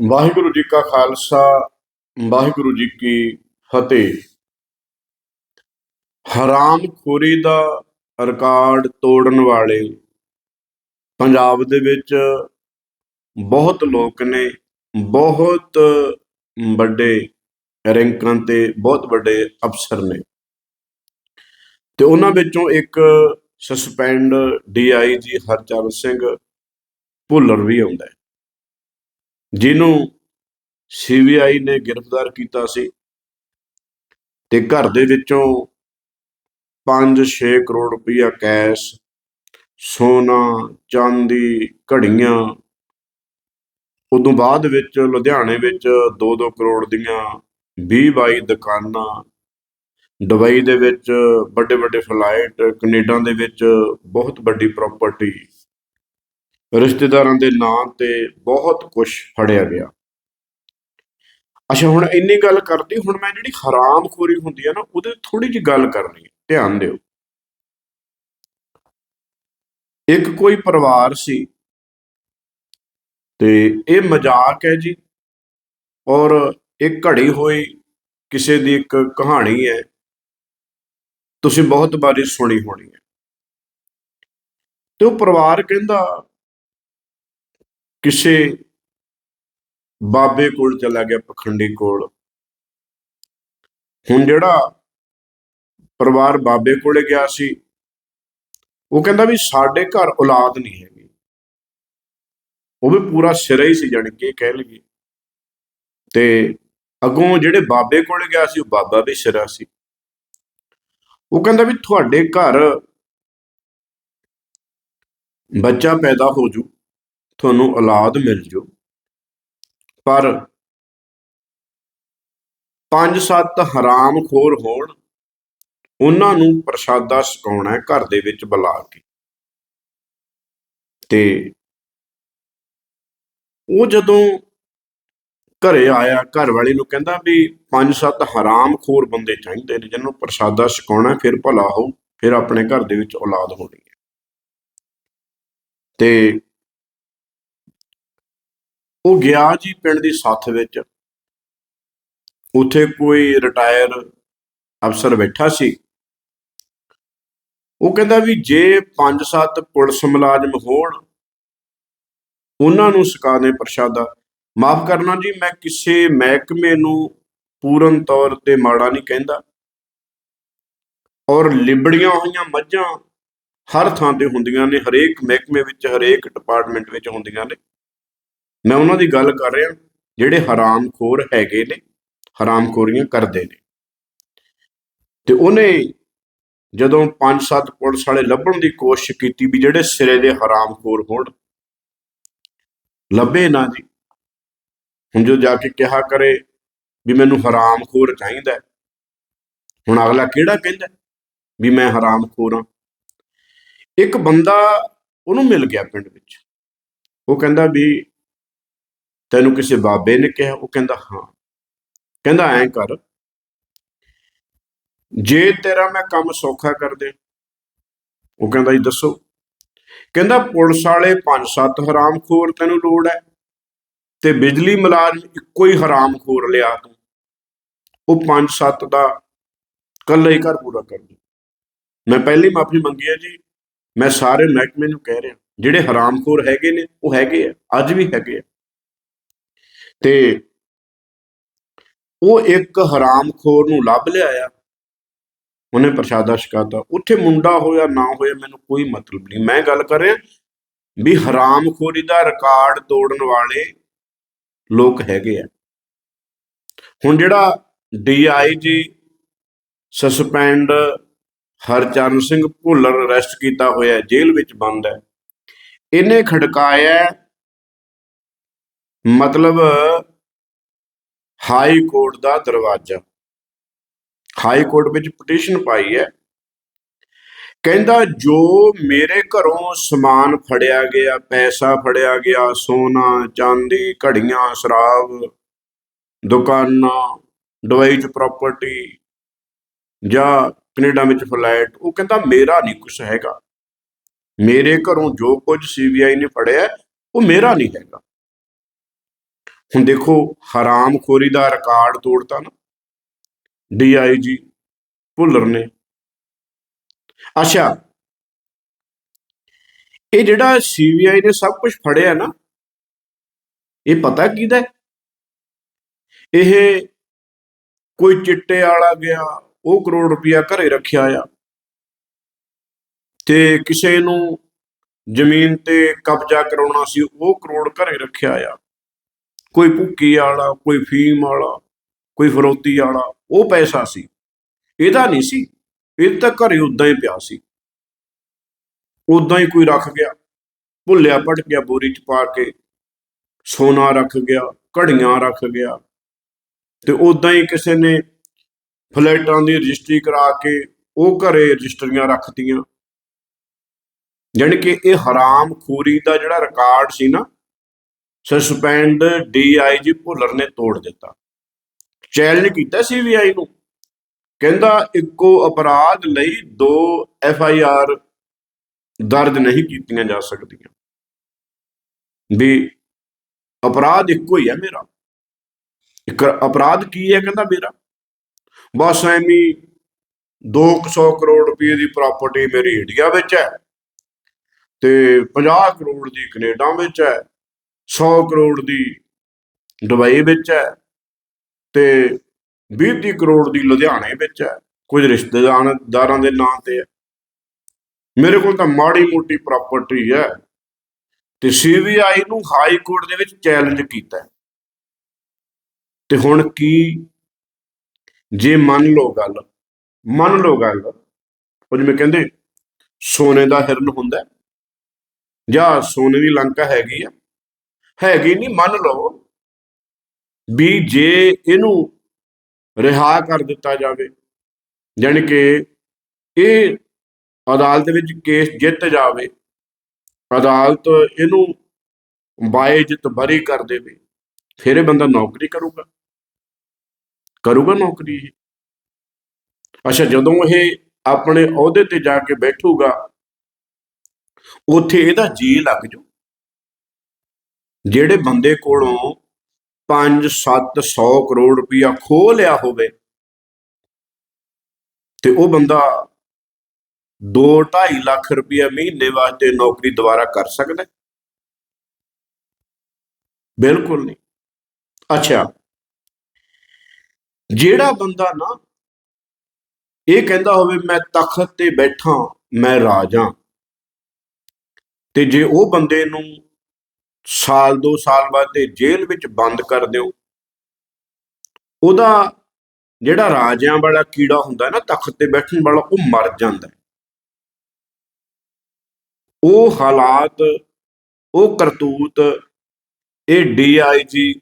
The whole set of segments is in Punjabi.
ਵਾਹਿਗੁਰੂ ਜੀ ਕਾ ਖਾਲਸਾ, ਵਾਹਿਗੁਰੂ ਜੀ ਕੀ ਫਤਿਹ। ਹਰਾਮਖੋਰੀ ਦਾ ਰਿਕਾਰਡ ਤੋੜਨ ਵਾਲੇ ਪੰਜਾਬ ਦੇ ਵਿੱਚ ਬਹੁਤ ਲੋਕ ਨੇ, ਬਹੁਤ ਵੱਡੇ ਰੈਂਕਾਂ ਤੇ ਬਹੁਤ ਵੱਡੇ ਅਫਸਰ ਨੇ। ਤੇ ਉਹਨਾਂ ਵਿੱਚੋਂ ਇੱਕ ਸਸਪੈਂਡ ਡੀਆਈਜੀ ਹਰਚਰਨ ਸਿੰਘ ਭੁੱਲਰ ਵੀ ਆਉਂਦਾ ਹੈ। ਜਿਹਨੂੰ ਸੀਬੀਆਈ ਨੇ ਗ੍ਰਿਫਤਾਰ ਕੀਤਾ ਸੀ ਤੇ ਘਰ ਦੇ ਵਿੱਚੋਂ 5-6 ਕਰੋੜ ਰੁਪਇਆ ਕੈਸ਼, ਸੋਨਾ, ਚਾਂਦੀ, ਘੜੀਆਂ, ਉਦੋਂ ਬਾਅਦ ਵਿੱਚ ਲੁਧਿਆਣੇ ਵਿੱਚ 2-2 ਕਰੋੜ ਦੀਆਂ 20-22 ਦੁਕਾਨਾਂ, ਦੁਬਈ ਦੇ ਵਿੱਚ ਵੱਡੇ ਵੱਡੇ ਫਲਾਈਟ, ਕੈਨੇਡਾ ਦੇ ਵਿੱਚ ਬਹੁਤ ਵੱਡੀ ਪ੍ਰਾਪਰਟੀ ਰਿਸ਼ਤੇਦਾਰਾਂ ਦੇ ਨਾਂ ਤੇ ਬਹੁਤ ਕੁਝ ਫੜਿਆ ਗਿਆ। ਅੱਛਾ, ਹੁਣ ਇੰਨੀ ਗੱਲ ਕਰਦੀ, ਹੁਣ ਮੈਂ ਜਿਹੜੀ ਹਰਾਮਖੋਰੀ ਹੁੰਦੀ ਹੈ ਨਾ, ਉਹਦੇ ਥੋੜੀ ਜਿਹੀ ਗੱਲ ਕਰਨੀ ਹੈ। ਧਿਆਨ ਦਿਓ। ਇੱਕ ਕੋਈ ਪਰਿਵਾਰ ਸੀ ਤੇ ਇਹ ਮਜ਼ਾਕ ਹੈ ਜੀ, ਔਰ ਇਹ ਘੜੀ ਹੋਈ ਕਿਸੇ ਦੀ ਇੱਕ ਕਹਾਣੀ ਹੈ। ਤੁਸੀਂ ਬਹੁਤ ਵਾਰੀ ਸੁਣੀ ਹੋਣੀ ਹੈ। ਤੇ ਉਹ ਪਰਿਵਾਰ ਕਹਿੰਦਾ ਕਿਸੇ ਬਾਬੇ ਕੋਲ ਚਲਾ ਗਿਆ, ਪਖੰਡੀ ਕੋਲ। ਹੁਣ ਜਿਹੜਾ ਪਰਿਵਾਰ ਬਾਬੇ ਕੋਲੇ ਗਿਆ ਸੀ, ਉਹ ਕਹਿੰਦਾ ਵੀ ਸਾਡੇ ਘਰ ਔਲਾਦ ਨਹੀਂ ਹੈਗੀ। ਉਹ ਵੀ ਪੂਰਾ ਸਿਰਾ ਹੀ ਸੀ, ਜਾਣੀ ਕਿ ਕਹਿ ਲਈਏ। ਤੇ ਅੱਗੋਂ ਜਿਹੜੇ ਬਾਬੇ ਕੋਲੇ ਗਿਆ ਸੀ, ਉਹ ਬਾਬਾ ਵੀ ਸਿਰਾ ਸੀ। ਉਹ ਕਹਿੰਦਾ ਵੀ ਤੁਹਾਡੇ ਘਰ ਬੱਚਾ ਪੈਦਾ ਹੋ ਜੂ। ਤੁਹਾਨੂੰ ਔਲਾਦ ਮਿਲ ਜੂ। ਪਰ ਪੰਜ ਸੱਤ ਹਰਾਮਖੋਰ ਹੋਣ, ਉਹਨਾਂ ਨੂੰ ਪ੍ਰਸ਼ਾਦਾ ਛਕਾਉਣਾ ਹੈ ਘਰ ਦੇ ਵਿੱਚ ਬੁਲਾ ਕੇ। ਤੇ ਉਹ ਜਦੋਂ ਘਰੇ ਆਇਆ, ਘਰ ਵਾਲੇ ਨੂੰ ਕਹਿੰਦਾ ਵੀ ਪੰਜ ਸੱਤ ਹਰਾਮਖੋਰ ਬੰਦੇ ਚਾਹੀਦੇ ਨੇ, ਜਿਹਨੂੰ ਪ੍ਰਸ਼ਾਦਾ ਛਕਾਉਣਾ ਫਿਰ ਭਲਾ ਹੋਊ, ਫਿਰ ਆਪਣੇ ਘਰ ਦੇ ਵਿੱਚ ਔਲਾਦ ਹੋਣੀ ਹੈ। ਤੇ ਉਹ ਗਿਆ ਜੀ ਪਿੰਡ ਦੀ ਸੱਥ ਵਿੱਚ। ਉੱਥੇ ਕੋਈ ਰਿਟਾਇਰ ਅਫਸਰ ਬੈਠਾ ਸੀ। ਉਹ ਕਹਿੰਦਾ ਵੀ ਜੇ ਪੰਜ ਸੱਤ ਪੁਲਿਸ ਮੁਲਾਜ਼ਮ ਹੋਣ, ਉਹਨਾਂ ਨੂੰ ਸਕਾ ਦੇ ਪ੍ਰਸ਼ਾਦਾ ਮਾਫ ਕਰਨਾ ਜੀ, ਮੈਂ ਕਿਸੇ ਮਹਿਕਮੇ ਨੂੰ ਪੂਰਨ ਤੌਰ ਤੇ ਮਾੜਾ ਨਹੀਂ ਕਹਿੰਦਾ। ਔਰ ਲਿਬੜੀਆਂ ਹੋਈਆਂ ਮੱਝਾਂ ਹਰ ਥਾਂ ਤੇ ਹੁੰਦੀਆਂ ਨੇ, ਹਰੇਕ ਮਹਿਕਮੇ ਵਿੱਚ, ਹਰੇਕ ਡਿਪਾਰਟਮੈਂਟ ਵਿੱਚ ਹੁੰਦੀਆਂ ਨੇ। ਮੈਂ ਉਹਨਾਂ ਦੀ ਗੱਲ ਕਰ ਰਿਹਾ, ਜਿਹੜੇ ਹਰਾਮਖੋਰ ਹੈਗੇ ਨੇ, ਹਰਾਮਖੋਰੀਆਂ ਕਰਦੇ ਨੇ। ਤੇ ਉਹਨੇ ਜਦੋਂ ਪੰਜ ਸੱਤ ਪੁਲਿਸ ਵਾਲੇ ਲੱਭਣ ਦੀ ਕੋਸ਼ਿਸ਼ ਕੀਤੀ ਵੀ ਜਿਹੜੇ ਸਿਰੇ ਦੇ ਹਰਾਮਖੋਰ ਹੋਣ, ਲੱਭੇ ਨਾ ਜੀ। ਹੁਣ ਜੋ ਜਾ ਕੇ ਕਿਹਾ ਕਰੇ ਵੀ ਮੈਨੂੰ ਹਰਾਮਖੋਰ ਚਾਹੀਦਾ ਹੁਣ ਅਗਲਾ ਕਿਹੜਾ ਕਹਿੰਦਾ ਵੀ ਮੈਂ ਹਰਾਮਖੋਰ ਹਾਂ? ਇੱਕ ਬੰਦਾ ਉਹਨੂੰ ਮਿਲ ਗਿਆ ਪਿੰਡ ਵਿੱਚ। ਉਹ ਕਹਿੰਦਾ ਵੀ ਤੈਨੂੰ ਕਿਸੇ ਬਾਬੇ ਨੇ ਕਿਹਾ? ਉਹ ਕਹਿੰਦਾ, ਹਾਂ। ਕਹਿੰਦਾ, ਐਂ ਕਰ। ਜੇ ਤੇਰਾ ਮੈਂ ਕੰਮ ਸੌਖਾ ਕਰ ਦੇ ਉਹ ਕਹਿੰਦਾ, ਜੀ ਦੱਸੋ। ਕਹਿੰਦਾ, ਪੁਲਿਸ ਵਾਲੇ ਪੰਜ ਸੱਤ ਹਰਾਮਖੋਰ ਤੈਨੂੰ ਲੋੜ ਹੈ ਤੇ ਬਿਜਲੀ ਮੁਲਾਜ਼ਮ ਇੱਕੋ ਹੀ ਹਰਾਮਖੋਰ ਲਿਆ ਤੂੰ। ਉਹ ਪੰਜ ਸੱਤ ਦਾ ਕੱਲਾ ਹੀ ਘਰ ਪੂਰਾ ਕਰ ਦੇ। ਮੈਂ ਪਹਿਲੀ ਮਾਫੀ ਮੰਗੀ ਹੈ ਜੀ। ਮੈਂ ਸਾਰੇ ਮਹਿਕਮੇ ਨੂੰ ਕਹਿ ਰਿਹਾ। ਜਿਹੜੇ ਹਰਾਮਖੋਰ ਹੈਗੇ ਨੇ, ਉਹ ਹੈਗੇ ਆ। ਅੱਜ ਵੀ ਹੈਗੇ ਆ। ਤੇ ਉਹ ਇੱਕ ਹਰਾਮਖੋਰ ਨੂੰ ਲੱਭ ਲਿਆਇਆ। ਉਹਨੇ ਪ੍ਰਸ਼ਾਦਾ ਛਕਾਤਾ। ਉੱਥੇ ਮੁੰਡਾ ਹੋਇਆ, ਨਾ ਹੋਇਆ ਮੈਨੂੰ ਕੋਈ ਮਤਲਬ ਨਹੀਂ। ਮੈਂ ਗੱਲ ਕਰ ਰਿਹਾ ਵੀ ਹਰਾਮਖੋਰੀ ਦਾ ਰਿਕਾਰਡ ਤੋੜਨ ਵਾਲੇ ਲੋਕ ਹੈਗੇ ਆ। ਹੁਣ ਜਿਹੜਾ DIG suspend Harcharan Singh Bhullar arrest ਕੀਤਾ ਹੋਇਆ, ਜੇਲ੍ਹ ਵਿੱਚ ਬੰਦ ਹੈ। ਇਹਨੇ ਖੜਕਾਇਆ ਮਤਲਬ ਹਾਈ ਕੋਰਟ ਦਾ ਦਰਵਾਜ਼ਾ। ਹਾਈ ਕੋਰਟ ਵਿੱਚ ਪਟੀਸ਼ਨ ਪਾਈ ਹੈ। ਕਹਿੰਦਾ, ਜੋ ਮੇਰੇ ਘਰੋਂ ਸਮਾਨ ਫੜਿਆ ਗਿਆ, ਪੈਸਾ ਫੜਿਆ ਗਿਆ, ਸੋਨਾ, ਚਾਂਦੀ, ਘੜੀਆਂ, ਸ਼ਰਾਬ, ਦੁਕਾਨਾਂ ਦੁਬਈ ਚ ਪ੍ਰਾਪਰਟੀ ਜਾਂ ਕੈਨੇਡਾ ਵਿੱਚ ਫਲੈਟ ਉਹ ਕਹਿੰਦਾ, ਮੇਰਾ ਨਹੀਂ ਕੁਝ ਹੈਗਾ। ਮੇਰੇ ਘਰੋਂ ਜੋ ਕੁਝ ਸੀਬੀਆਈ ਨੇ ਫੜਿਆ, ਉਹ ਮੇਰਾ ਨਹੀਂ ਹੈਗਾ। ਹੁਣ ਦੇਖੋ, ਹਰਾਮਖੋਰੀ ਦਾ ਰਿਕਾਰਡ ਤੋੜਤਾ ਨਾ ਡੀਆਈਜੀ ਭੁੱਲਰ ਨੇ। ਅੱਛਾ, ਇਹ ਜਿਹੜਾ ਸੀਬੀਆਈ ਨੇ ਸਭ ਕੁਝ ਫੜਿਆ ਨਾ, ਇਹ ਪਤਾ ਕਿਹਦਾ ਇਹ ਕੋਈ ਚਿੱਟੇ ਵਾਲਾ ਗਿਆ, ਉਹ ਕਰੋੜ ਰੁਪਇਆ ਘਰੇ ਰੱਖਿਆ ਆ, ਤੇ ਕਿਸੇ ਨੂੰ ਜ਼ਮੀਨ ਤੇ ਕਬਜ਼ਾ ਕਰਾਉਣਾ ਸੀ, ਉਹ ਕਰੋੜ ਘਰੇ ਰੱਖਿਆ ਆ। ਕੋਈ ਭੁੱਕੀ ਵਾਲਾ, ਕੋਈ ਫੀਮ ਵਾਲਾ, ਕੋਈ ਫਰੋਤੀ ਵਾਲਾ, ਉਹ ਪੈਸਾ ਸੀ। ਇਹਦਾ ਨਹੀਂ ਸੀ। ਇਹ ਤਾਂ ਘਰੇ ਉਦਾਂ ਹੀ ਪਿਆ ਸੀ। ਉਦਾਂ ਹੀ ਕੋਈ ਰੱਖ ਗਿਆ। ਭੁੱਲਿਆ ਪਟ ਗਿਆ ਬੋਰੀ ਚ ਪਾ ਕੇ। ਸੋਨਾ ਰੱਖ ਗਿਆ, ਘੜੀਆਂ ਰੱਖ ਗਿਆ। ਤੇ ਉਦਾਂ ਹੀ ਕਿਸੇ ਨੇ ਫਲੈਟਾਂ ਦੀ ਰਜਿਸਟਰੀ ਕਰਾ ਕੇ ਉਹ ਘਰੇ ਰਜਿਸਟਰੀਆਂ ਰੱਖਤੀਆਂ। ਜਾਣੀ ਕਿ ਇਹ ਹਰਾਮ ਖੋਰੀ ਦਾ ਜਿਹੜਾ ਰਿਕਾਰਡ ਸੀ ਨਾ ਸਸਪੈਂਡ ਡੀਆਈਜੀ ਭੁੱਲਰ ਨੇ ਤੋੜ ਦਿੱਤਾ। ਚੈਲੰਜ ਕੀਤਾ ਸੀਬੀਆਈ ਨੂੰ। ਕਹਿੰਦਾ ਇੱਕੋ ਅਪਰਾਧ ਲਈ ਦੋ ਐਫ ਆਈ ਆਰ ਦਰਜ ਨਹੀਂ ਕੀਤੀਆਂ ਜਾ ਸਕਦੀਆਂ। ਵੀ ਅਪਰਾਧ ਇੱਕੋ ਹੀ ਹੈ ਮੇਰਾ। ਇੱਕ ਅਪਰਾਧ ਕੀ ਹੈ ਕਹਿੰਦਾ ਮੇਰਾ? ਬਸ ਐਵੇਂ 200 ਕਰੋੜ ਰੁਪਏ ਦੀ ਪ੍ਰਾਪਰਟੀ ਮੇਰੀ ਇੰਡੀਆ ਵਿੱਚ ਹੈ ਤੇ 50 ਕਰੋੜ ਦੀ ਕੈਨੇਡਾ ਵਿੱਚ ਹੈ। 100 ਕਰੋੜ ਦੀ ਦੁਬਈ ਵਿੱਚ ਹੈ ਤੇ 20 ਕਰੋੜ ਦੀ ਲੁਧਿਆਣੇ ਵਿੱਚ ਹੈ। ਕੁਝ ਰਿਸ਼ਤੇਦਾਰਾਂ ਦੇ ਨਾਂ ਤੇ ਹੈ। ਮੇਰੇ ਕੋਲ ਤਾਂ ਮਾੜੀ ਮੋਟੀ ਪ੍ਰਾਪਰਟੀ ਹੈ ਤੇ ਸੀਬੀਆਈ ਨੂੰ ਹਾਈ ਕੋਰਟ ਦੇ ਵਿੱਚ ਚੈਲੰਜ ਕੀਤਾ ਤੇ ਹੁਣ ਕੀ ਜੇ ਮੰਨ ਲਓ ਗੱਲ, ਮੰਨ ਲਓ ਗੱਲ, ਉਹ ਜਿਵੇਂ ਕਹਿੰਦੇ ਸੋਨੇ ਦਾ ਹਿਰਨ ਹੁੰਦਾ ਜਾਂ ਸੋਨੇ ਦੀ ਲੰਕਾ ਹੈਗੀ ਆ ਹੈਗੀ ਨਹੀਂ ਮੰਨ ਲਓ ਵੀ ਜੇ ਇਹਨੂੰ ਰਿਹਾ ਕਰ ਦਿੱਤਾ ਜਾਵੇ, ਜਾਣੀ ਕਿ ਇਹ ਅਦਾਲਤ ਵਿੱਚ ਕੇਸ ਜਿੱਤ ਜਾਵੇ, ਅਦਾਲਤ ਇਹਨੂੰ ਬਾਏ ਜਿੱਤ ਬਰੀ ਕਰ ਦੇਵੇ, ਫਿਰ ਇਹ ਬੰਦਾ ਨੌਕਰੀ ਕਰੂਗਾ। ਕਰੂਗਾ ਨੌਕਰੀ ਇਹ। ਅੱਛਾ, ਜਦੋਂ ਇਹ ਆਪਣੇ ਅਹੁਦੇ ਤੇ ਜਾ ਕੇ ਬੈਠੂਗਾ, ਉੱਥੇ ਇਹਦਾ ਜੀ ਲੱਗ ਜੂ। ਜਿਹੜੇ ਬੰਦੇ ਕੋਲੋਂ 5-700 ਕਰੋੜ ਰੁਪਇਆ ਖੋਹ ਲਿਆ ਹੋਵੇ ਤੇ ਉਹ ਬੰਦਾ 2-2.5 ਲੱਖ ਰੁਪਇਆ ਮਹੀਨੇ ਵਾਸਤੇ ਨੌਕਰੀ ਦੁਬਾਰਾ ਕਰ ਸਕਦਾ ਬਿਲਕੁਲ ਨਹੀਂ। ਅੱਛਾ। ਜਿਹੜਾ ਬੰਦਾ ਨਾ ਇਹ ਕਹਿੰਦਾ ਹੋਵੇ, ਮੈਂ ਤਖਤ ਤੇ ਬੈਠਾ, ਮੈਂ ਰਾਜਾ ਤੇ ਜੇ ਉਹ ਬੰਦੇ ਨੂੰ ਸਾਲ ਦੋ ਸਾਲ ਬਾਅਦ ਤੇ ਜੇਲ੍ਹ ਵਿੱਚ ਬੰਦ ਕਰ ਦਿਓ। ਉਹਦਾ ਜਿਹੜਾ ਰਾਜਿਆਂ ਵਾਲਾ ਕੀੜਾ ਹੁੰਦਾ ਨਾ, ਤਖਤ ਤੇ ਬੈਠਣ ਵਾਲਾ, ਉਹ ਮਰ ਜਾਂਦਾ। ਉਹ ਹਾਲਾਤ, ਉਹ ਕਰਤੂਤ, ਇਹ ਡੀਆਈਜੀ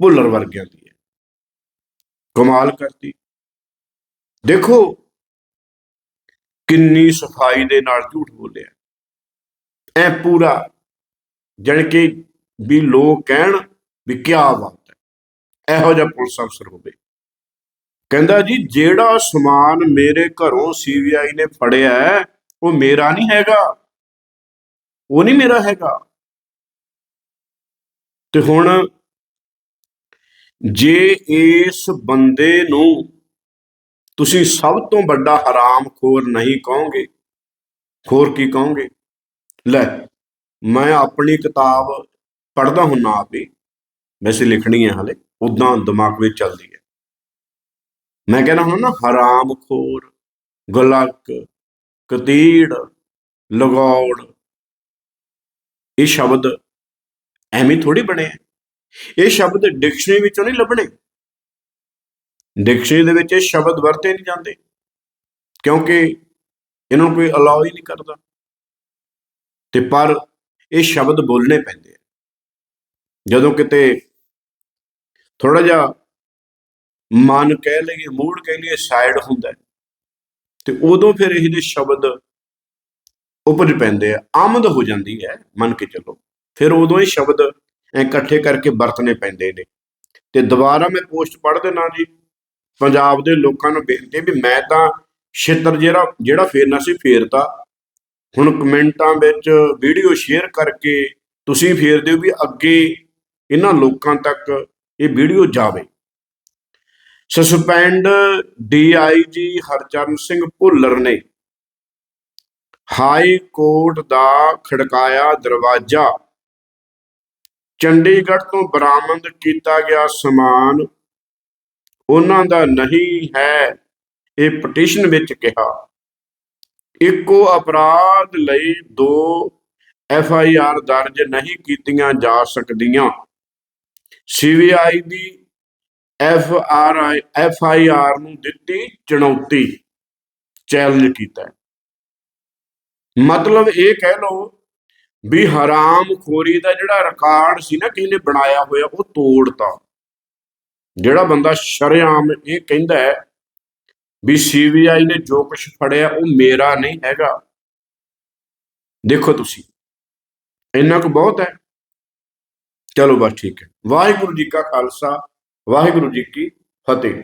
ਭੁੱਲਰ ਵਰਗਿਆਂ ਦੀ ਹੈ। ਕਮਾਲ ਕਰਤੀ। ਦੇਖੋ, ਕਿੰਨੀ ਸਫ਼ਾਈ ਦੇ ਨਾਲ ਝੂਠ ਬੋਲਿਆ। ਐ ਪੂਰਾ ਜਾਣੀ ਕਿ ਵੀ ਲੋਕ ਕਹਿਣ ਵੀ ਕੀ ਬਾਤ ਹੈ। ਇਹੋ ਜਿਹਾ ਪੁਲਿਸ ਅਫਸਰ ਹੋਵੇ। ਕਹਿੰਦਾ ਜੀ ਜਿਹੜਾ ਸਮਾਨ ਮੇਰੇ ਘਰੋਂ ਸੀਬੀਆਈ ਨੇ ਫੜਿਆ ਹੈ, ਉਹ ਮੇਰਾ ਨਹੀਂ ਹੈਗਾ। ਉਹ ਨਹੀਂ ਮੇਰਾ ਹੈਗਾ। ਤੇ ਹੁਣ ਜੇ ਇਸ ਬੰਦੇ ਨੂੰ ਤੁਸੀਂ ਸਭ ਤੋਂ ਵੱਡਾ ਹਰਾਮਖੋਰ ਨਹੀਂ ਕਹੋਗੇ ਖੋਰ ਕੀ ਕਹੋਗੇ? ਲੈ ਮੈਂ ਆਪਣੀ ਕਿਤਾਬ ਪੜ੍ਹਦਾ ਹੁੰਨਾ ਆਪ ਹੀ। ਵੈਸੇ ਲਿਖਣੀ ਹੈ ਹਲੇ ਉਦਾਂ ਦਿਮਾਗ ਵਿੱਚ ਚੱਲਦੀ ਹੈ ਮੈਂ ਕਹਿੰਦਾ ਹੁਣ ਨਾ ਹਰਾਮਖੋਰ ਗਲਕ, ਕਤੀੜ, ਲਗੌੜ, ਇਹ ਸ਼ਬਦ ਐਵੇਂ ਥੋੜੀ ਬਣੇ ਆ। ਇਹ ਸ਼ਬਦ ਡਿਕਸ਼ਨਰੀ ਵਿੱਚੋਂ ਨਹੀਂ ਲੱਭਣੇ। ਡਿਕਸ਼ਨਰੀ ਦੇ ਵਿੱਚ ਇਹ ਸ਼ਬਦ ਵਰਤੇ ਨਹੀਂ ਜਾਂਦੇ, ਕਿਉਂਕਿ ਇਹਨਾਂ ਨੂੰ ਕੋਈ ਅਲਾਉ ਹੀ ਨਹੀਂ ਕਰਦਾ। ਤੇ ਪਰ ਇਹ ਸ਼ਬਦ ਬੋਲਣੇ ਪੈਂਦੇ ਆ। ਜਦੋਂ ਕਿਤੇ ਥੋੜਾ ਜਿਹਾ ਮਨ ਕਹਿ ਲਈਏ, ਮੂਡ ਕਹਿ ਲਈਏ ਸਾਈਡ ਹੁੰਦਾ ਤੇ ਉਦੋਂ ਫਿਰ ਇਹ ਜਿਹੇ ਸ਼ਬਦ ਉਪਜ ਪੈਂਦੇ ਆ, ਆਮਦ ਹੋ ਜਾਂਦੀ ਹੈ ਮੰਨ ਕੇ ਚੱਲੋ। ਫਿਰ ਉਦੋਂ ਇਹ ਸ਼ਬਦ ਇਕੱਠੇ ਕਰਕੇ ਵਰਤਨੇ ਪੈਂਦੇ ਨੇ। ਤੇ ਦੁਬਾਰਾ ਮੈਂ ਪੋਸਟ ਪੜ੍ਹ ਦੇਣਾ ਜੀ, ਪੰਜਾਬ ਦੇ ਲੋਕਾਂ ਨੂੰ ਬੇਨਤੀ ਵੀ ਮੈਂ ਤਾਂ ਛਿੱਤਰ ਜਿਹੜਾ ਜਿਹੜਾ ਫੇਰਨਾ ਸੀ ਫੇਰਤਾ। ਹੁਣ ਕਮੈਂਟਾਂ ਵਿੱਚ ਵੀਡੀਓ ਸ਼ੇਅਰ ਕਰਕੇ ਤੁਸੀਂ ਫੇਰ ਦਿਓ ਵੀ ਅੱਗੇ ਇਹਨਾਂ ਲੋਕਾਂ ਤੱਕ ਇਹ ਵੀਡੀਓ ਜਾਵੇ। ਸਸਪੈਂਡ ਡੀਆਈਜੀ ਹਰਚਰਨ ਸਿੰਘ ਭੁੱਲਰ ਨੇ ਹਾਈ ਕੋਰਟ ਦਾ ਖੜਕਾਇਆ ਦਰਵਾਜ਼ਾ। ਚੰਡੀਗੜ੍ਹ ਤੋਂ ਬਰਾਮਦ ਕੀਤਾ ਗਿਆ ਸਮਾਨ ਉਹਨਾਂ ਦਾ ਨਹੀਂ ਹੈ, ਇਹ ਪਟੀਸ਼ਨ ਵਿੱਚ ਕਿਹਾ। ਇੱਕੋ ਅਪਰਾਧ ਲਈ ਦੋ ਐਫ ਆਈ ਆਰ ਦਰਜ ਨਹੀਂ ਕੀਤੀਆਂ ਜਾ ਸਕਦੀਆਂ। CBI the F R I F I R ਨੂੰ ਦਿੱਤੀ ਚੁਣੌਤੀ, ਚੈਲੰਜ ਕੀਤਾ ਮਤਲਬ ਇਹ ਕਹਿ ਲਓ ਵੀ ਹਰਾਮ ਖੋਰੀ ਦਾ ਜਿਹੜਾ ਰਿਕਾਰਡ ਸੀ ਨਾ ਕਿਸੇ ਨੇ ਬਣਾਇਆ ਹੋਇਆ, ਉਹ ਤੋੜਤਾ। ਜਿਹੜਾ ਬੰਦਾ ਸ਼ਰੇਆਮ ਇਹ ਕਹਿੰਦਾ ਹੈ ਵੀ ਸੀਬੀਆਈ ਨੇ ਜੋ ਕੁਝ ਫੜਿਆ ਉਹ ਮੇਰਾ ਨਹੀਂ ਹੈਗਾ। ਦੇਖੋ ਤੁਸੀਂ, ਇੰਨਾ ਕੁ ਬਹੁਤ ਹੈ। ਚਲੋ ਬਸ ਠੀਕ ਹੈ। ਵਾਹਿਗੁਰੂ ਜੀ ਕਾ ਖਾਲਸਾ, ਵਾਹਿਗੁਰੂ ਜੀ ਕੀ ਫਤਿਹ।